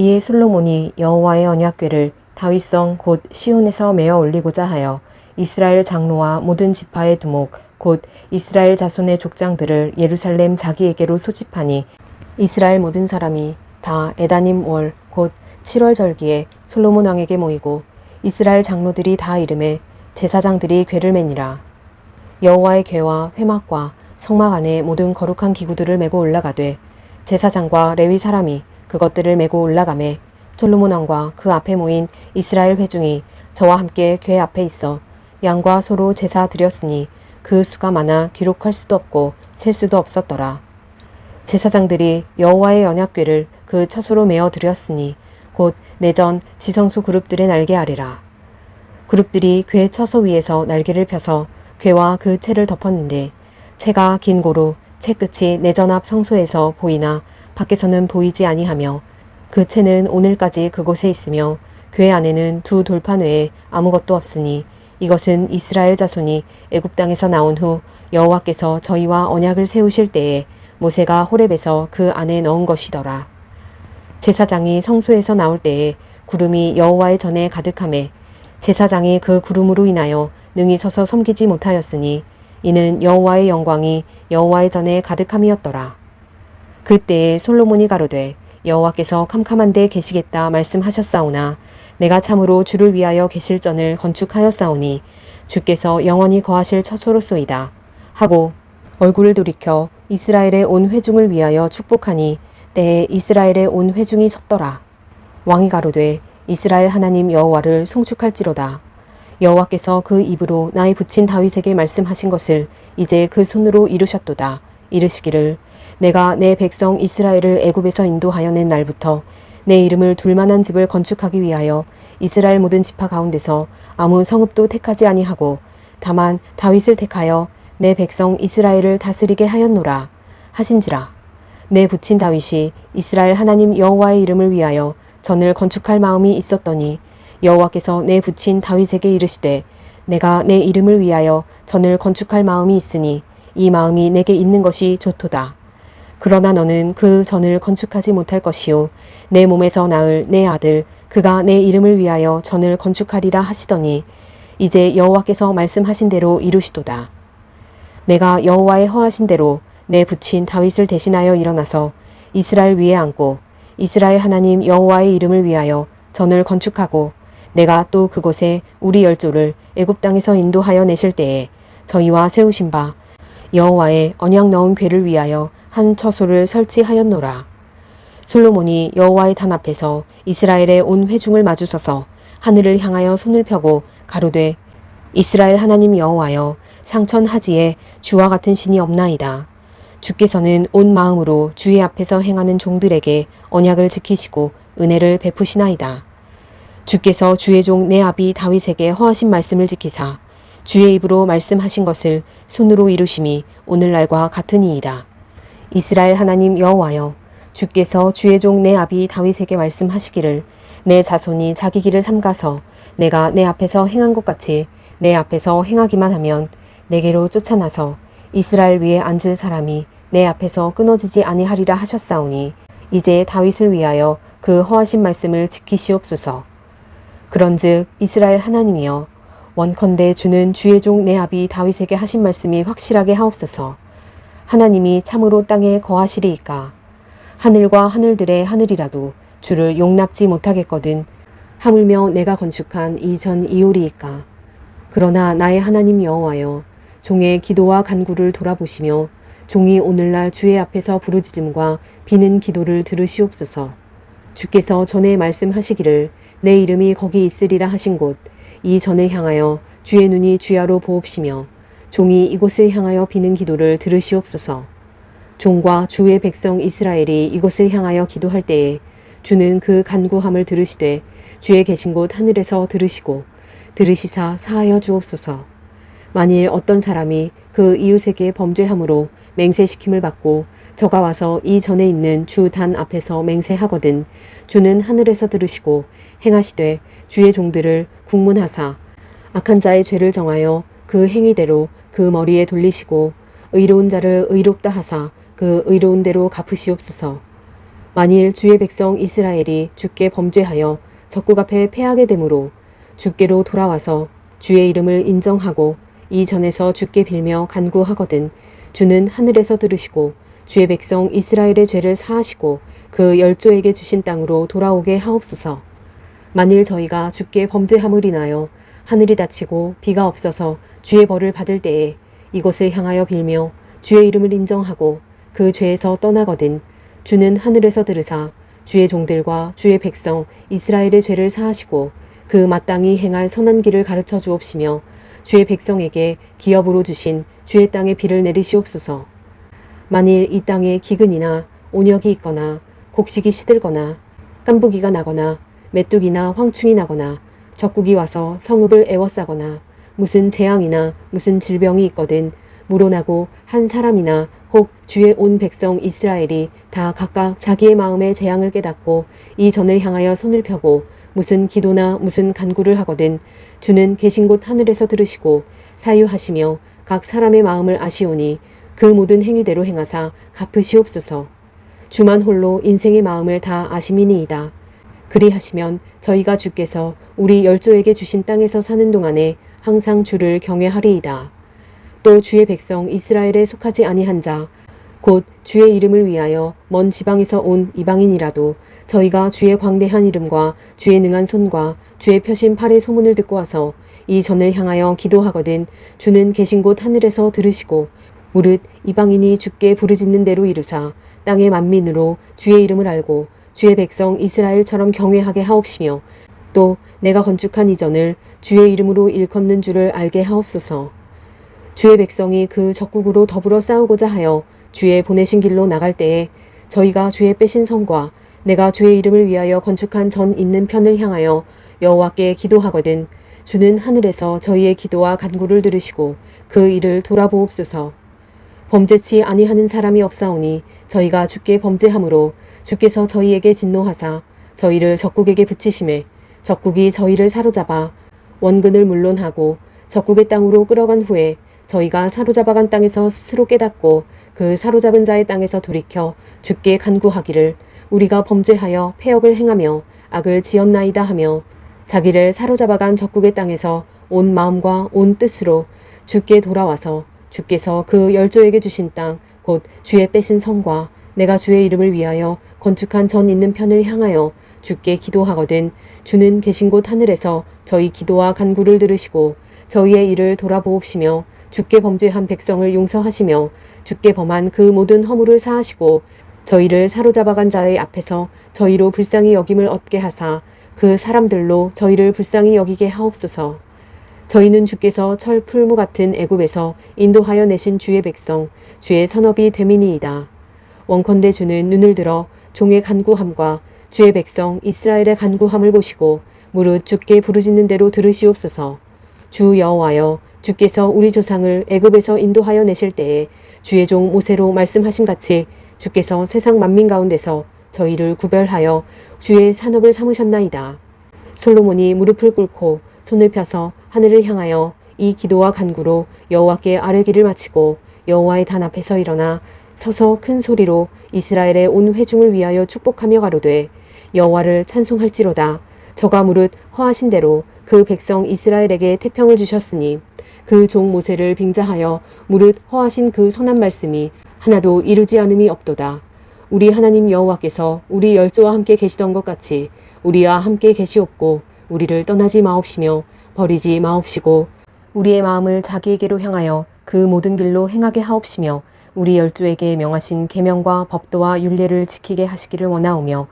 이에 솔로몬이 여호와의 언약궤를 다윗성 곧 시온에서 메어 올리고자 하여 이스라엘 장로와 모든 지파의 두목 곧 이스라엘 자손의 족장들을 예루살렘 자기에게로 소집하니 이스라엘 모든 사람이 다 에다님 월 곧 7월 절기에 솔로몬 왕에게 모이고 이스라엘 장로들이 다 이름에 제사장들이 궤를 매니라. 여호와의 궤와 회막과 성막 안에 모든 거룩한 기구들을 메고 올라가되 제사장과 레위 사람이 그것들을 메고 올라가매 솔로몬 왕과 그 앞에 모인 이스라엘 회중이 저와 함께 궤 앞에 있어 양과 소로 제사 드렸으니 그 수가 많아 기록할 수도 없고 셀 수도 없었더라. 제사장들이 여호와의 언약궤를 그 처소로 메어 드렸으니 곧 내전 지성소 그룹들의 날개 아래라. 그룹들이 궤 처소 위에서 날개를 펴서 궤와 그 채를 덮었는데 채가 긴 고로 채 끝이 내전 앞 성소에서 보이나 밖에서는 보이지 아니하며 그 채는 오늘까지 그곳에 있으며 궤 안에는 두 돌판 외에 아무것도 없으니 이것은 이스라엘 자손이 애굽 땅에서 나온 후 여호와께서 저희와 언약을 세우실 때에 모세가 호렙에서 그 안에 넣은 것이더라. 제사장이 성소에서 나올 때에 구름이 여호와의 전에 가득함에 제사장이 그 구름으로 인하여 능히 서서 섬기지 못하였으니 이는 여호와의 영광이 여호와의 전에 가득함이었더라. 그때에 솔로몬이 가로되 여호와께서 캄캄한 데 계시겠다 말씀하셨사오나 내가 참으로 주를 위하여 계실 전을 건축하였사오니 주께서 영원히 거하실 처소로소이다 하고 얼굴을 돌이켜 이스라엘의 온 회중을 위하여 축복하니 때에 이스라엘의 온 회중이 섰더라. 왕이 가로되 이스라엘 하나님 여호와를 송축할지로다. 여호와께서 그 입으로 나의 붙인 다윗에게 말씀하신 것을 이제 그 손으로 이루셨도다. 이르시기를 내가 내 백성 이스라엘을 애굽에서 인도하여 낸 날부터 내 이름을 둘만한 집을 건축하기 위하여 이스라엘 모든 지파 가운데서 아무 성읍도 택하지 아니하고 다만 다윗을 택하여 내 백성 이스라엘을 다스리게 하였노라 하신지라 내 붙인 다윗이 이스라엘 하나님 여호와의 이름을 위하여 전을 건축할 마음이 있었더니 여호와께서 내 붙인 다윗에게 이르시되 내가 내 이름을 위하여 전을 건축할 마음이 있으니 이 마음이 내게 있는 것이 좋도다. 그러나 너는 그 전을 건축하지 못할 것이요 내 몸에서 낳을 내 아들 그가 내 이름을 위하여 전을 건축하리라 하시더니 이제 여호와께서 말씀하신 대로 이루시도다. 내가 여호와의 허하신 대로 내 붙인 다윗을 대신하여 일어나서 이스라엘 위에 앉고 이스라엘 하나님 여호와의 이름을 위하여 전을 건축하고 내가 또 그곳에 우리 열조를 애굽 땅에서 인도하여 내실 때에 저희와 세우신 바 여호와의 언약 넣은 궤를 위하여 한 처소를 설치하였노라. 솔로몬이 여호와의 단 앞에서 이스라엘의 온 회중을 마주서서 하늘을 향하여 손을 펴고 가로되 이스라엘 하나님 여호와여 상천 하지에 주와 같은 신이 없나이다. 주께서는 온 마음으로 주의 앞에서 행하는 종들에게 언약을 지키시고 은혜를 베푸시나이다. 주께서 주의 종 내 아비 다윗에게 허하신 말씀을 지키사 주의 입으로 말씀하신 것을 손으로 이루심이 오늘날과 같으니이다. 이스라엘 하나님 여호와여 주께서 주의 종 내 아비 다윗에게 말씀하시기를 내 자손이 자기 길을 삼가서 내가 내 앞에서 행한 것 같이 내 앞에서 행하기만 하면 내게로 쫓아나서 이스라엘 위에 앉을 사람이 내 앞에서 끊어지지 아니하리라 하셨사오니 이제 다윗을 위하여 그 허하신 말씀을 지키시옵소서. 그런즉 이스라엘 하나님이여 원컨대 주는 주의 종 내 아비 다윗에게 하신 말씀이 확실하게 하옵소서. 하나님이 참으로 땅에 거하시리이까. 하늘과 하늘들의 하늘이라도 주를 용납지 못하겠거든. 하물며 내가 건축한 이 전 이올이이까. 그러나 나의 하나님 여호와여 종의 기도와 간구를 돌아보시며 종이 오늘날 주의 앞에서 부르짖음과 비는 기도를 들으시옵소서. 주께서 전에 말씀하시기를 내 이름이 거기 있으리라 하신 곳 이 전을 향하여 주의 눈이 주야로 보옵시며 종이 이곳을 향하여 비는 기도를 들으시옵소서. 종과 주의 백성 이스라엘이 이곳을 향하여 기도할 때에 주는 그 간구함을 들으시되 주의 계신 곳 하늘에서 들으시고 들으시사 사하여 주옵소서. 만일 어떤 사람이 그 이웃에게 범죄함으로 맹세시킴을 받고 저가 와서 이 전에 있는 주 단 앞에서 맹세하거든 주는 하늘에서 들으시고 행하시되 주의 종들을 국문하사 악한 자의 죄를 정하여 그 행위대로 그 머리에 돌리시고 의로운 자를 의롭다 하사 그 의로운 대로 갚으시옵소서. 만일 주의 백성 이스라엘이 주께 범죄하여 적국 앞에 패하게 되므로 주께로 돌아와서 주의 이름을 인정하고 이 전에서 주께 빌며 간구하거든 주는 하늘에서 들으시고 주의 백성 이스라엘의 죄를 사하시고 그 열조에게 주신 땅으로 돌아오게 하옵소서. 만일 저희가 주께 범죄함을 인하여 하늘이 닫히고 비가 없어서 주의 벌을 받을 때에 이곳을 향하여 빌며 주의 이름을 인정하고 그 죄에서 떠나거든 주는 하늘에서 들으사 주의 종들과 주의 백성 이스라엘의 죄를 사하시고 그 마땅히 행할 선한 길을 가르쳐 주옵시며 주의 백성에게 기업으로 주신 주의 땅에 비를 내리시옵소서. 만일 이 땅에 기근이나 온역이 있거나 곡식이 시들거나 깐부기가 나거나 메뚜기나 황충이 나거나 적국이 와서 성읍을 애워싸거나 무슨 재앙이나 무슨 질병이 있거든 물어나고 한 사람이나 혹 주의 온 백성 이스라엘이 다 각각 자기의 마음의 재앙을 깨닫고 이 전을 향하여 손을 펴고 무슨 기도나 무슨 간구를 하거든 주는 계신 곳 하늘에서 들으시고 사유하시며 각 사람의 마음을 아시오니 그 모든 행위대로 행하사 갚으시옵소서. 주만 홀로 인생의 마음을 다 아심이니이다. 그리하시면 저희가 주께서 우리 열조에게 주신 땅에서 사는 동안에 항상 주를 경외하리이다. 또 주의 백성 이스라엘에 속하지 아니한 자, 곧 주의 이름을 위하여 먼 지방에서 온 이방인이라도 저희가 주의 광대한 이름과 주의 능한 손과 주의 펴신 팔의 소문을 듣고 와서 이 전을 향하여 기도하거든 주는 계신 곳 하늘에서 들으시고 무릇 이방인이 주께 부르짖는 대로 이루사 땅의 만민으로 주의 이름을 알고 주의 백성 이스라엘처럼 경외하게 하옵시며 또 내가 건축한 이 전을 주의 이름으로 일컫는 줄을 알게 하옵소서. 주의 백성이 그 적국으로 더불어 싸우고자 하여 주의 보내신 길로 나갈 때에 저희가 주의 빼신 성과 내가 주의 이름을 위하여 건축한 전 있는 편을 향하여 여호와께 기도하거든 주는 하늘에서 저희의 기도와 간구를 들으시고 그 일을 돌아보옵소서. 범죄치 아니하는 사람이 없사오니 저희가 주께 범죄함으로 주께서 저희에게 진노하사 저희를 적국에게 붙이심에 적국이 저희를 사로잡아 원근을 물론하고 적국의 땅으로 끌어간 후에 저희가 사로잡아간 땅에서 스스로 깨닫고 그 사로잡은 자의 땅에서 돌이켜 주께 간구하기를 우리가 범죄하여 폐역을 행하며 악을 지었나이다 하며 자기를 사로잡아간 적국의 땅에서 온 마음과 온 뜻으로 주께 돌아와서 주께서 그 열조에게 주신 땅 곧 주의 빼신 성과 내가 주의 이름을 위하여 건축한 전 있는 편을 향하여 주께 기도하거든 주는 계신 곳 하늘에서 저희 기도와 간구를 들으시고 저희의 일을 돌아보옵시며 주께 범죄한 백성을 용서하시며 주께 범한 그 모든 허물을 사하시고 저희를 사로잡아간 자의 앞에서 저희로 불쌍히 여김을 얻게 하사 그 사람들로 저희를 불쌍히 여기게 하옵소서. 저희는 주께서 철 풀무 같은 애굽에서 인도하여 내신 주의 백성 주의 선업이 되미니이다. 원컨대 주는 눈을 들어 종의 간구함과 주의 백성 이스라엘의 간구함을 보시고 무릇 주께 부르짖는 대로 들으시옵소서. 주 여호와여 주께서 우리 조상을 애굽에서 인도하여 내실 때에 주의 종 모세로 말씀하신 같이 주께서 세상 만민 가운데서 저희를 구별하여 주의 산업을 삼으셨나이다. 솔로몬이 무릎을 꿇고 손을 펴서 하늘을 향하여 이 기도와 간구로 여호와께 아뢰기를 마치고 여호와의 단 앞에서 일어나 서서 큰 소리로 이스라엘의 온 회중을 위하여 축복하며 가로되 여호와를 찬송할지로다. 저가 무릇 허하신 대로 그 백성 이스라엘에게 태평을 주셨으니 그 종 모세를 빙자하여 무릇 허하신 그 선한 말씀이 하나도 이루지 않음이 없도다. 우리 하나님 여호와께서 우리 열조와 함께 계시던 것 같이 우리와 함께 계시옵고 우리를 떠나지 마옵시며 버리지 마옵시고 우리의 마음을 자기에게로 향하여 그 모든 길로 행하게 하옵시며 우리 열조에게 명하신 계명과 법도와 율례를 지키게 하시기를 원하오며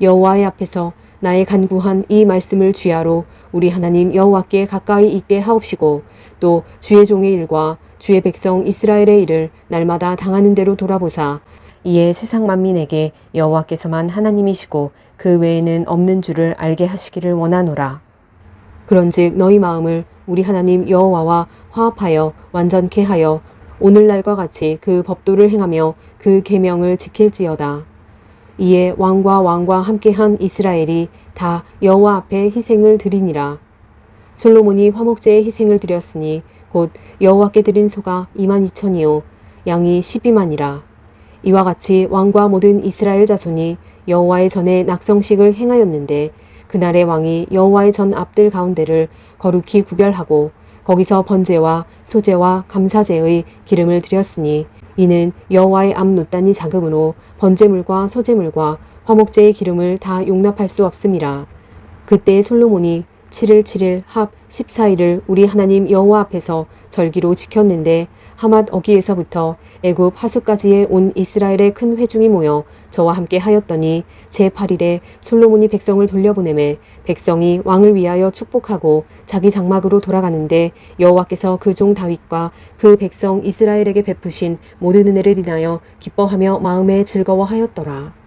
여호와의 앞에서 나의 간구한 이 말씀을 주야로 우리 하나님 여호와께 가까이 있게 하옵시고 또 주의 종의 일과 주의 백성 이스라엘의 일을 날마다 당하는 대로 돌아보사 이에 세상 만민에게 여호와께서만 하나님이시고 그 외에는 없는 줄을 알게 하시기를 원하노라. 그런즉 너희 마음을 우리 하나님 여호와와 화합하여 완전케 하여 오늘날과 같이 그 법도를 행하며 그 계명을 지킬지어다. 이에 왕과 왕과 함께한 이스라엘이 다 여호와 앞에 희생을 드리니라. 솔로몬이 화목제에 희생을 드렸으니 곧 여호와께 드린 소가 2만 2천이요 양이 12만이라. 이와 같이 왕과 모든 이스라엘 자손이 여호와의 전에 낙성식을 행하였는데 그날의 왕이 여호와의 전 앞들 가운데를 거룩히 구별하고 거기서 번제와 소제와 감사제의 기름을 드렸으니 이는 여호와의 앞 노단이 작음으로 번제물과 소제물과 화목제의 기름을 다 용납할 수 없음이라. 그때 솔로몬이 7일 7일 합 14일을 우리 하나님 여호와 앞에서 절기로 지켰는데 하맛 어기에서부터 애굽 하수까지의 온 이스라엘의 큰 회중이 모여 저와 함께 하였더니 제8일에 솔로몬이 백성을 돌려보내매 백성이 왕을 위하여 축복하고 자기 장막으로 돌아가는데 여호와께서 그 종 다윗과 그 백성 이스라엘에게 베푸신 모든 은혜를 인하여 기뻐하며 마음에 즐거워하였더라.